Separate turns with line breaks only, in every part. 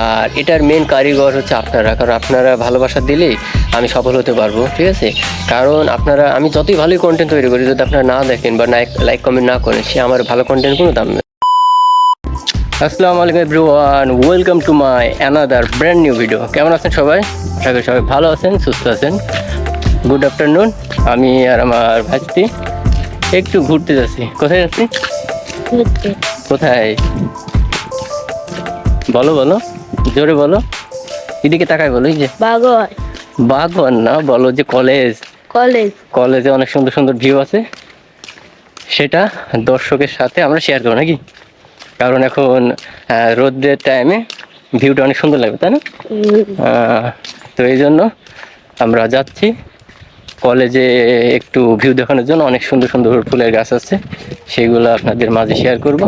আর এটার মেন কারিগর হচ্ছে আপনারা কারণ আপনারা ভালোবাসা দিলেই আমি সফল হতে পারব ঠিক আছে? কারণ আপনারা আমি যতই ভালোই কন্টেন্ট তৈরি করি যদি আপনারা না দেখেন বা লাইক কমেন্ট না করেন সে আমার ভালো কন্টেন্ট কোনো দাম নেই। আসসালামু আলাইকুম everyone welcome to my another brand new video কেমন আছেন সবাই? আশা করি সবাই ভালো আছেন সুস্থ আছেন। গুড আফটারনুন আমি আর আমার ভাইস্তি একটু ঘুরতে যাচ্ছি। কোথায় যাচ্ছি? কোথায়? বলো বলো। জোরে বলো। এদিকে তাকাই বলো এই যে।
বাগর
বাগবান না বলো যে কলেজ।
কলেজ।
কলেজে অনেক সুন্দর সুন্দর ভিউ আছে। সেটা দর্শকের সাথে আমরা শেয়ার করব নাকি? কারণ এখন রোদের টাইমে ভিউটা অনেক সুন্দর লাগবে তাই না? তো এই জন্য আমরা যাচ্ছি। কলেজে একটু ভিউ দেখানোর জন্য অনেক সুন্দর সুন্দর ফুলের গাছ আছে। সেগুলো আপনাদের মাঝে শেয়ার করব।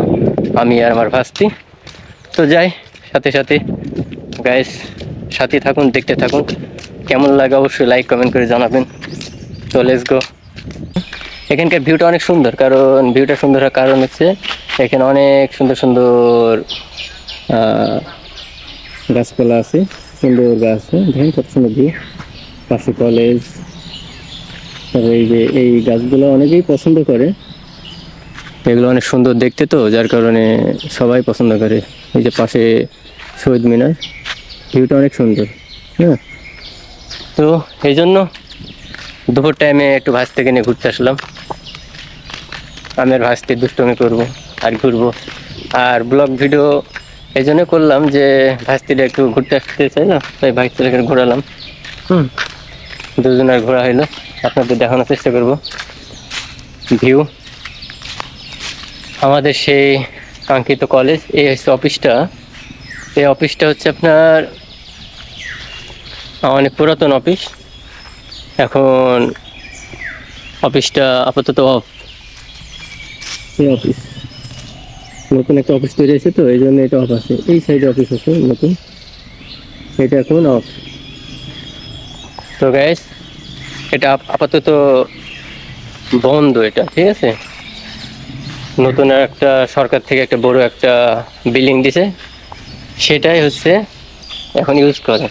আমি আর আমার ভাস্তি। তো যাই সাথে সাথে গাইস সাথে থাকুন, দেখতে থাকুন। কেমন লাগে অবশ্যই লাইক কমেন্ট করে জানাবেন। তো লেটস গো এখানকার ভিউটা অনেক সুন্দর, কারণ ভিউটা সুন্দর হওয়ার কারণ হচ্ছে এখানে অনেক সুন্দর সুন্দর গাছপালা আছে, সুন্দর গাছ আছে। দেখেন কত সুন্দর ভিউ পাশে কলেজ তারপরে এই যে এই গাছগুলো অনেকেই পছন্দ করে। এগুলো অনেক সুন্দর দেখতে তো, যার কারণে সবাই পছন্দ করে। এই যে পাশে শহীদ মিনার। ভিউটা অনেক সুন্দর হ্যাঁ। তো এই জন্য দুপুর টাইমে একটু ভাস থেকে নিয়ে ঘুরতে আসলাম। আমি আর ভাসতে দুষ্টমি করব আর ঘুরবো। আর ব্লগ ভিডিও এই জন্য করলাম যে ভাস্তিটা একটু ঘুরতে আসতে চাই না, তাই ভাস্তিটাকে ঘোরালাম। হুম, দুজনের ঘোরা হইল। আপনাদের দেখানোর চেষ্টা করব। ভিউ আমাদের সেই কাঙ্ক্ষিত কলেজ এই হচ্ছে অফিসটা এই অফিসটা হচ্ছে আপনার অনেক পুরাতন অফিস এখন অফিসটা আপাতত অফ অফিস নতুন একটা অফিস তৈরি হয়েছে তো এই জন্য এটা অফ আছে। এই সাইডে অফিস আছে নতুন। এটা এখন অফ তো গ্যাস এটা আপাতত বন্ধ এটা ঠিক আছে? নতুন একটা সরকার থেকে একটা বড় একটা বিল্ডিং দিছে। সেটাই হচ্ছে এখন ইউজ করে।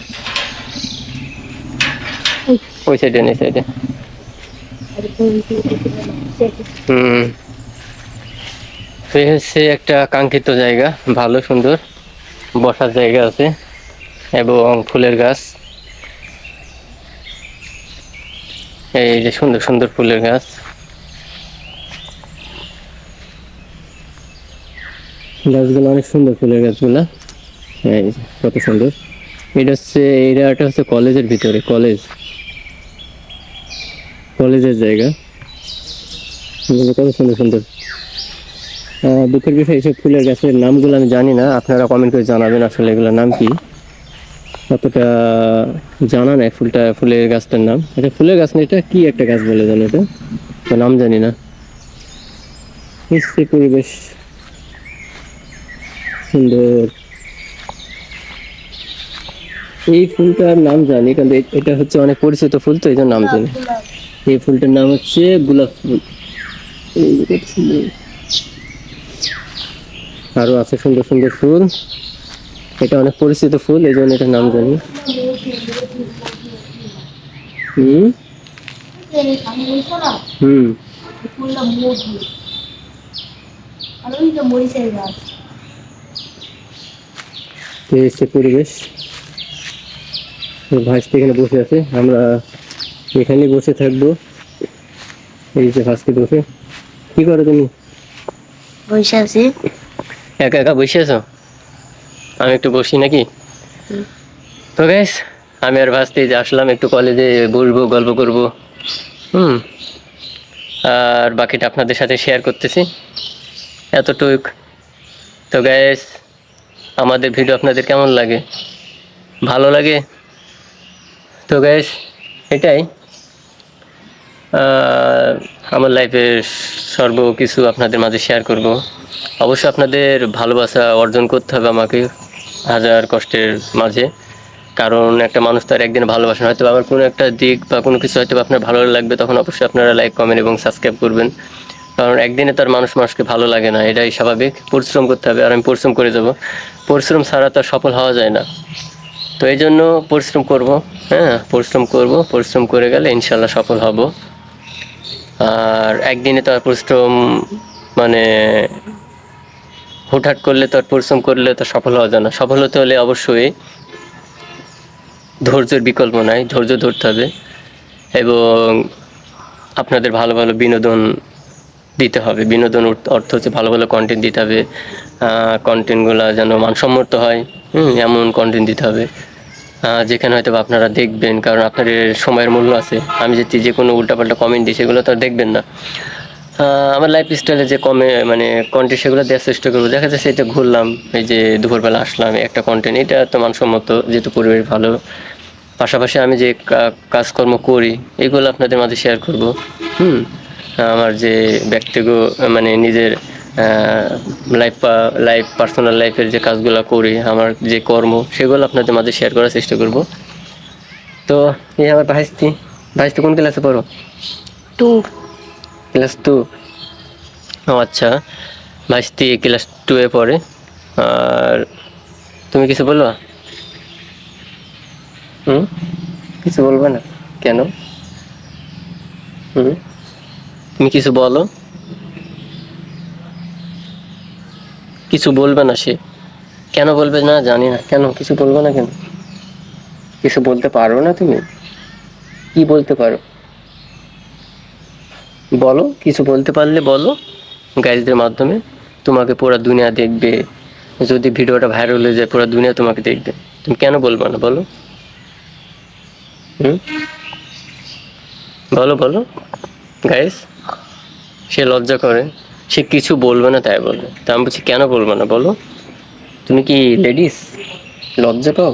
ওই সাইডে নেই সাইডে হুম। হচ্ছে একটা কাঙ্ক্ষিত জায়গা, ভালো, সুন্দর। বসার জায়গা আছে, এবং ফুলের গাছ। এই যে সুন্দর সুন্দর ফুলের গাছ। গাছগুলো অনেক সুন্দর ফুলের গাছগুলা। এই কত সুন্দর। এটা হচ্ছে এরিয়াটা হচ্ছে কলেজের ভিতরে, কলেজ। কলেজের জায়গা। কত সুন্দর সুন্দর। দুঃখের বিষয় এইসব ফুলের গাছের নামগুলো আমি জানি না। আপনারা কমেন্ট করে জানাবেন আসলে এগুলোর নাম কি। অতটা জানা নাই ফুলটা, ফুলের গাছটার নাম। এটা ফুলের গাছ না, এটা কি একটা গাছ বলে জানো এটা? তো নাম জানি না। পরিবেশ। সুন্দর। এই ফুলটার নাম জানি, কিন্তু এটা হচ্ছে অনেক পরিচিত ফুল, তো এই নাম জানি। এই ফুলটার নাম হচ্ছে গোলাপ ফুল। আরও আছে সুন্দর সুন্দর ফুল। এটা অনেক পরিচিত ফুল, এই জন্য এটার নাম জানি। হুম? হুম। পরিবেশ। ভাইস এখানে বসে আছে। আমরা এখানেই বসে থাকব। এই যে ভাস্তি বসে। কি করো তুমি?
বসে আছি।
একা একা বসে আছো? আমি একটু বসি নাকি? তো বেশ আমি আর ভাস্তি যে আসলাম একটু কলেজে বসবো গল্প করব। হুম। আর বাকিটা আপনাদের সাথে শেয়ার করতেছি। এতটুক। তো গ্যাস আমাদের ভিডিও আপনাদের কেমন লাগে? ভালো লাগে? তো গ্যাস এটাই। আমার লাইফের সর্ব কিছু আপনাদের মাঝে শেয়ার করব। অবশ্যই আপনাদের ভালোবাসা অর্জন করতে হবে আমাকে হাজার কষ্টের মাঝে। কারণ একটা মানুষ তার একদিন ভালোবাসেন হয়তো আমার কোনো একটা দিক বা কোনো কিছু হয়তো আপনার ভালো লাগবে, তখন অবশ্যই আপনারা লাইক কমেন্ট এবং সাবস্ক্রাইব করবেন। কারণ একদিনে তার মানুষ মানুষকে ভালো লাগে না, এটাই স্বাভাবিক। পরিশ্রম করতে হবে আর আমি পরিশ্রম করে যাব। পরিশ্রম ছাড়া তো আর সফল হওয়া যায় না। তো এই জন্য পরিশ্রম করব হ্যাঁ পরিশ্রম করব, পরিশ্রম করে গেলে ইনশাল্লাহ সফল হব। আর একদিনে তো আর পরিশ্রম মানে হুটহাট করলে তো আর পরিশ্রম করলে তো সফল হওয়া যায় না। সফল হতে হলে অবশ্যই ধৈর্যের বিকল্প নাই, ধৈর্য ধরতে হবে এবং আপনাদের ভালো ভালো বিনোদন দিতে হবে। বিনোদন অর্থ- হচ্ছে ভালো ভালো কন্টেন্ট দিতে হবে। কন্টেন্টগুলো যেন মানসম্মত হয় এমন কন্টেন্ট দিতে হবে। যেখানে হয়তো আপনারা দেখবেন, কারণ আপনাদের সময়ের মূল্য আছে। আমি যদি যে কোনো উল্টাপাল্টা কমেন্ট দিই, সেগুলো তো দেখবেন না। আমার লাইফ স্টাইলে যে কমে মানে কন্টেন্ট সেগুলো দেওয়ার চেষ্টা করব। দেখা যাচ্ছে এটা ঘুরলাম, এই যে দুপুরবেলা আসলাম একটা কন্টেন্ট এটা তো মানসম্মত, যেহেতু পরিবেশ ভালো। পাশাপাশি আমি যে কাজকর্ম করি, এগুলো আপনাদের মাঝে শেয়ার করব। হুম, আমার যে ব্যক্তিগত মানে নিজের লাইফ লাইফ পার্সোনাল লাইফের যে কাজগুলো করি আমার যে কর্ম সেগুলো আপনাদের মাঝে শেয়ার করার চেষ্টা করব। তো এই আমার ভাইস্তি ভাইস্তি কোন ক্লাসে পড়ো?
টু
ক্লাস টু ও আচ্ছা। ভাইস্তি ক্লাস টুয়ে পড়ে। আর তুমি কিছু বলবা? হুম? কিছু বলবে না? কেন? হুম? তুমি কিছু বলো। কিছু বলবে না সে। কেন বলবে না জানি না। কেন কিছু বলবে না কেন? কিছু বলতে পারো না তুমি? কি বলতে পারো? বলো, কিছু বলতে পারলে বলো। গাইজদের মাধ্যমে তোমাকে পুরো দুনিয়া দেখবে। যদি ভিডিওটা ভাইরাল হয়ে যায়, পুরো দুনিয়া তোমাকে দেখবে। তুমি কেন বলবে না? বলো। হুম? বলো বলো। গাইস সে লজ্জা করে। সে কিছু বলবে না তাই বলবে। তা আমি বলছি কেন বলবে না? বলো। তুমি কি লেডিস লজ্জা পাও?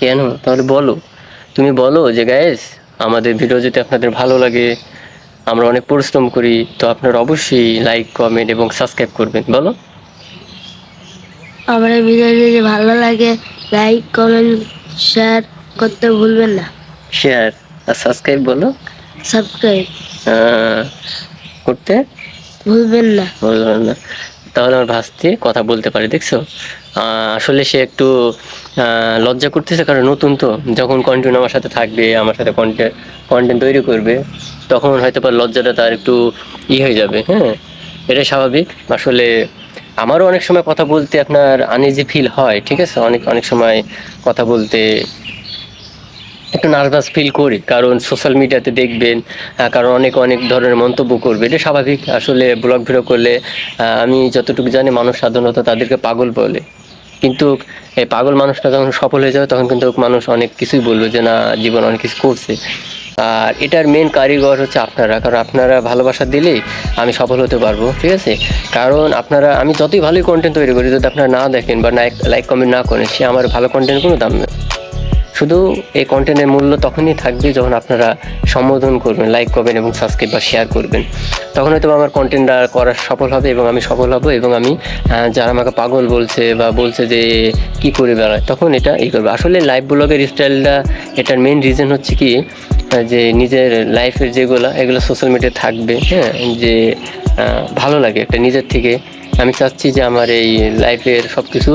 কেন? তাহলে বলো। তুমি বলো যে গাইস আমাদের ভিডিও যদি আপনাদের ভালো লাগে আমরা অনেক পরিশ্রম করি তো আপনারা অবশ্যই লাইক কমেন্ট এবং সাবস্ক্রাইব করবেন। বলো।
আমার ভিডিও যদি ভালো লাগে লাইক কমেন্ট শেয়ার করতে ভুলবেন না।
শেয়ার আর সাবস্ক্রাইব বলো।
সাবস্ক্রাইব
করতে
ভুলবেন না।
বললাম না। তাহলে আমার ভাস্তি কথা বলতে পারে, দেখছ? আসলে সে একটু লজ্জা করতেছে কারণ নতুন তো। যখন কন্টেন্ট আমার সাথে থাকবে, আমার সাথে কন্টেন্ট কন্টেন্ট তৈরি করবে, তখন হয়তো বা লজ্জাটা তার একটু ই হয়ে যাবে হ্যাঁ? এটাই স্বাভাবিক। আসলে আমারও অনেক সময় কথা বলতে আপনার আনইজি ফিল হয়, ঠিক আছে? অনেক অনেক সময় কথা বলতে একটু নার্ভাস ফিল করি, কারণ সোশ্যাল মিডিয়াতে দেখবেন কারণ অনেক অনেক ধরনের মন্তব্য করবে। এটা স্বাভাবিক। আসলে ব্লগ ভিডিও করলে আমি যতটুকু জানি মানুষ সাধারণত তাদেরকে পাগল বলে। কিন্তু এই পাগল মানুষটা যখন সফল হয়ে যাবে, তখন কিন্তু মানুষ অনেক কিছুই বলবে যে, না, জীবন অনেক কিছু করছে। আর এটার মেন কারিগর হচ্ছে আপনারা। কারণ আপনারা ভালোবাসা দিলেই আমি সফল হতে পারব, ঠিক আছে? কারণ আপনারা, আমি যতই ভালোই কন্টেন্ট তৈরি করি, যদি আপনারা না দেখেন বা লাইক কমেন্ট না করেন, সে আমার ভালো কন্টেন্ট কোনো দাম নেই। শুধু এই কন্টেন্টের মূল্য তখনই থাকবে যখন আপনারা সম্বোধন করবেন লাইক করবেন এবং সাবস্ক্রাইব বা শেয়ার করবেন। তখন হয়তো আমার কন্টেন্টটা করা সফল হবে এবং আমি সফল হব এবং আমি যারা আমাকে পাগল বলছে বা বলছে যে কি করে বেড়ায়, তখন এটা এই করবে। আসলে লাইভ ব্লগের স্টাইলটা এটার মেন রিজন হচ্ছে কি যে নিজের লাইফের যেগুলো, এগুলো সোশ্যাল মিডিয়ায় থাকবে হ্যাঁ যে ভালো লাগে একটা নিজের থেকে আমি চাচ্ছি যে আমার এই লাইফের সব কিছু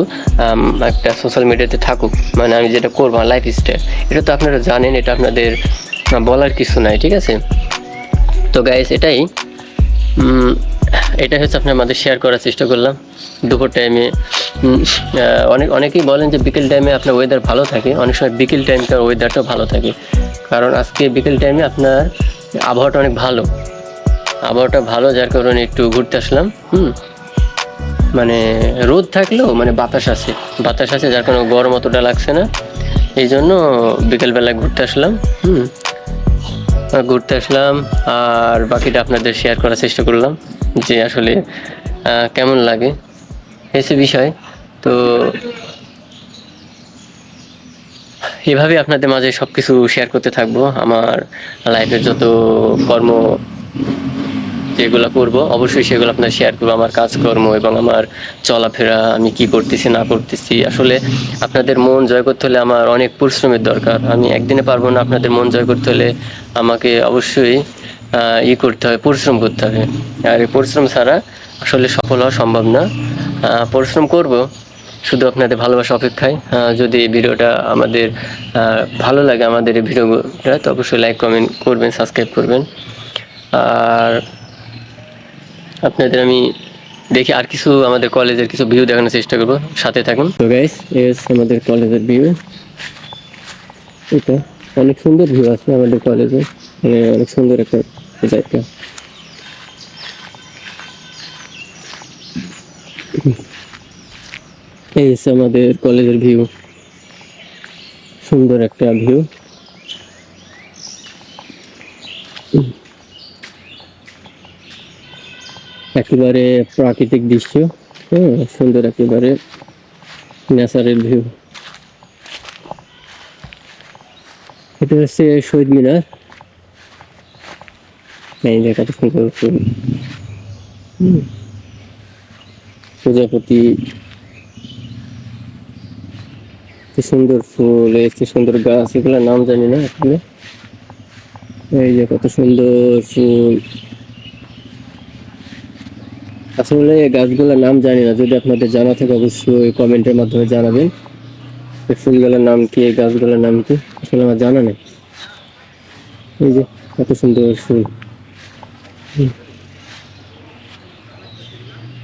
একটা সোশ্যাল মিডিয়াতে থাকুক। মানে আমি যেটা করব লাইফ স্টাইল এটা তো আপনারা জানেন, এটা আপনাদের বলার কিছু নাই, ঠিক আছে? তো গাইস এটাই। এটা হচ্ছে আপনার আমাদের শেয়ার করার চেষ্টা করলাম। দুপুর টাইমে অনেক, অনেকেই বলেন যে বিকেল টাইমে আপনার ওয়েদার ভালো থাকে। অনেক সময় বিকেল টাইমটার ওয়েদারটাও ভালো থাকে। কারণ আজকে বিকেল টাইমে আপনার আবহাওয়াটা অনেক ভালো। আবহাওয়াটা ভালো, যার কারণে একটু ঘুরতে আসলাম। হুম। মানে রোদ থাকলেও মানে বাতাস আছে। বাতাস আছে, যার কারণে গরম অতটা লাগছে না। এই জন্য বিকেলবেলা ঘুরতে আসলাম, হুম। ঘুরতে আসলাম, আর বাকিটা আপনাদের শেয়ার করার চেষ্টা করলাম যে আসলে কেমন লাগে। এসে বিষয়, তো এভাবে আপনাদের মাঝে সব কিছু শেয়ার করতে থাকব। আমার লাইফের যত কর্ম যেগুলো করব, অবশ্যই সেগুলো আপনার শেয়ার করব, আমার কাজকর্ম এবং আমার চলাফেরা, আমি কি করতেছি, না করতেছি। আসলে আপনাদের মন জয় করতে হলে আমার অনেক পরিশ্রমের দরকার। আমি একদিনে পারব না, আপনাদের মন জয় করতে হলে আমাকে অবশ্যই ই করতে হবে, পরিশ্রম করতে হবে। আর এই পরিশ্রম ছাড়া আসলে সফল হওয়া সম্ভব না। পরিশ্রম করব, শুধু আপনাদের ভালোবাসা অপেক্ষায়। যদি এই ভিডিওটা আমাদের ভালো লাগে আমাদের এই ভিডিওটা, তো অবশ্যই লাইক কমেন্ট করবেন সাবস্ক্রাইব করবেন। আর আপনাদের আমি দেখি আর কিছু আমাদের কলেজের কিছু ভিউ দেখানোর চেষ্টা করব। সাথে থাকুন। তো গাইস এস আমাদের কলেজের ভিউ এটা অনেক সুন্দর ভিউ আছে আমাদের কলেজে। অনেক সুন্দর একটা জায়গা। এই আমাদের কলেজের ভিউ সুন্দর একটা ভিউ একেবারে প্রাকৃতিক দৃশ্য হ্যাঁ সুন্দর একেবারে ন্যাচারাল ভিউ। এটা হচ্ছে শহীদ মিনার। এই কত সুন্দর। প্রজাপতি। কি সুন্দর ফুল, এই সুন্দর গাছ, এগুলোর নাম জানি না আসলে। এই যে কত সুন্দর ফুল। আসলে এই গাছগুলোর নাম জানি না, যদি আপনাদের জানা থাকে অবশ্যই কমেন্টের মাধ্যমে জানাবেন। এই ফুলগুলোর নাম কি, এই গাছগুলোর নাম কি? আসলে আমার জানা নেই। এই যে কত সুন্দর ফুল।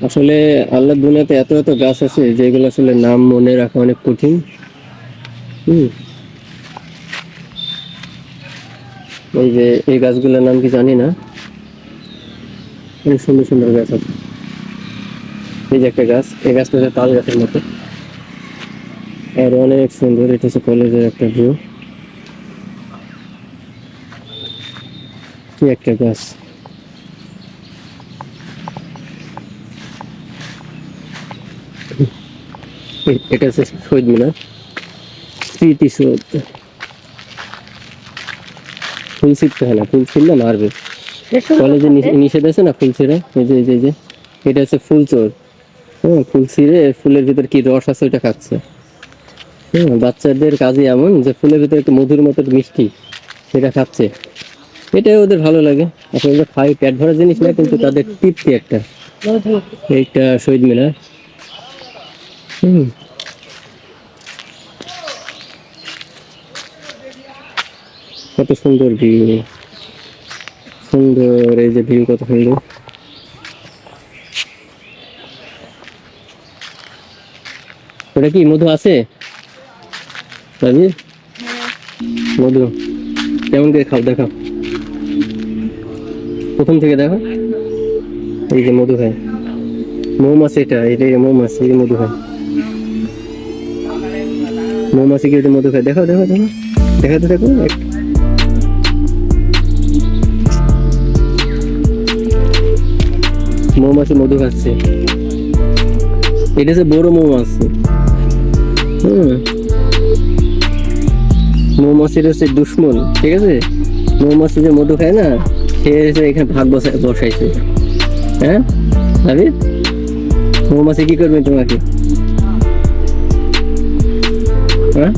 আসলে আল্লাহ দুনিয়াতে এত এত গাছ আছে যেগুলো আসলে নাম মনে রাখা অনেক কঠিন। এই যে, এই গাছগুলোর নাম কি জানি না। অনেক সুন্দর সুন্দর গাছ আছে। এই যে একটা গাছ এই গাছটা হচ্ছে তাল গাছের মতো। আর অনেক সুন্দর এটা হচ্ছে কলেজের একটা ভিউ কি একটা গাছ। এটা হচ্ছে শহীদ মিনার। স্মৃতিসৌধ। ফুল ছিটতে হয় না ফুল ছিঁড়লে মারবে কলেজে নিষেধ আছে না ফুল ছিঁড়ে? এই যে- এই যে। এটা হচ্ছে ফুল চোর। হ্যাঁ ফুল ছিঁড়ে ফুলের ভিতর কি রস আছে ওটা খাচ্ছে। বাচ্চাদের কাজে এমন যে ফুলের ভিতরে একটু মধুর মতো মিষ্টি সেটা খাচ্ছে। এটাই ওদের ভালো লাগে। আসলে খায় পেট ভরা জিনিস না, কিন্তু তাদের তৃপ্তি একটা। এইটা শহীদ মিনার। হুম। কত সুন্দর ভিউ। সুন্দর এই যে ভিউ, কত সুন্দর। ওটা কি, মধু আছে? মধু। কেমন করে খাও, দেখাও। প্রথম থেকে দেখো। এই যে মধু খায় মৌমাছি এটা এটা মৌমাছি, এই মধু খায় মৌমাছি কি মধু খায় দেখাও দেখো দেখো দেখাতে দেখো মৌমাছি মধু খাচ্ছে। এটা হচ্ছে বড় মৌমাছি। মৌমাছির হচ্ছে দুশ্মন ঠিক আছে? মৌমাছি যে মধু খায় না সে এখানে ভাগ বসায় বসাইছে। হ্যাঁ? ভাবি মৌমাছি কি করবে তোমাকে? হ্যাঁ?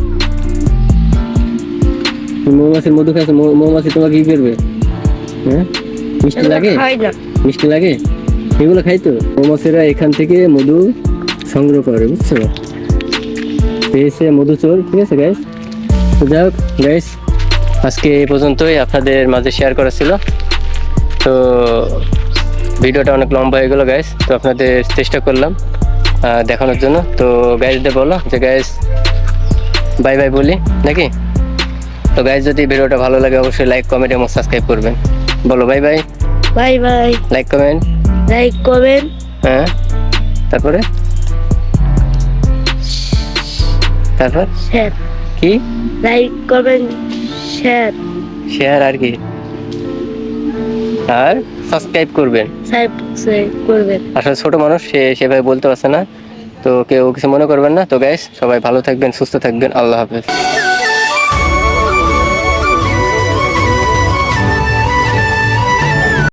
মৌমাছির মধু খাইছো মৌমাছি তোমাকে কি করবে? হ্যাঁ? মিষ্টি লাগে? মিষ্টি লাগে? এগুলো খাই তো? মৌমাছিরা এখান থেকে মধু সংগ্রহ করে বুঝছ? পেয়েছে মধু চোর ঠিক আছে গাইস তো যাই হোক গাইস আজকে এই পর্যন্তই আপনাদের মাঝে শেয়ার করা ছিল। তো ভিডিওটা অনেক লম্বা হয়ে গেল গাইস তো আপনাদের চেষ্টা করলাম দেখানোর জন্য। তো গাইসদের বলো যে গাইস বাই বাই বলি নাকি? তো গাইস যদি ভিডিওটা ভালো লাগে অবশ্যই লাইক কমেন্ট এবং সাবস্ক্রাইব করবেন। বলো bye bye
bye bye
like comment
like করবেন
হ্যাঁ। তারপরে? তারপর?
শেয়ার
কি?
লাইক করবেন শেয়ার
শেয়ার আর কি? আর সাবস্ক্রাইব করবেন।
সাবস্ক্রাইব করবেন।
আসলে ছোট মানুষ সে সেভাবে বলতে পারছে না। তো কেউ কিছু মনে করবেন না। তো গাইস সবাই ভালো থাকবেন সুস্থ থাকবেন। আল্লাহ হাফেজ।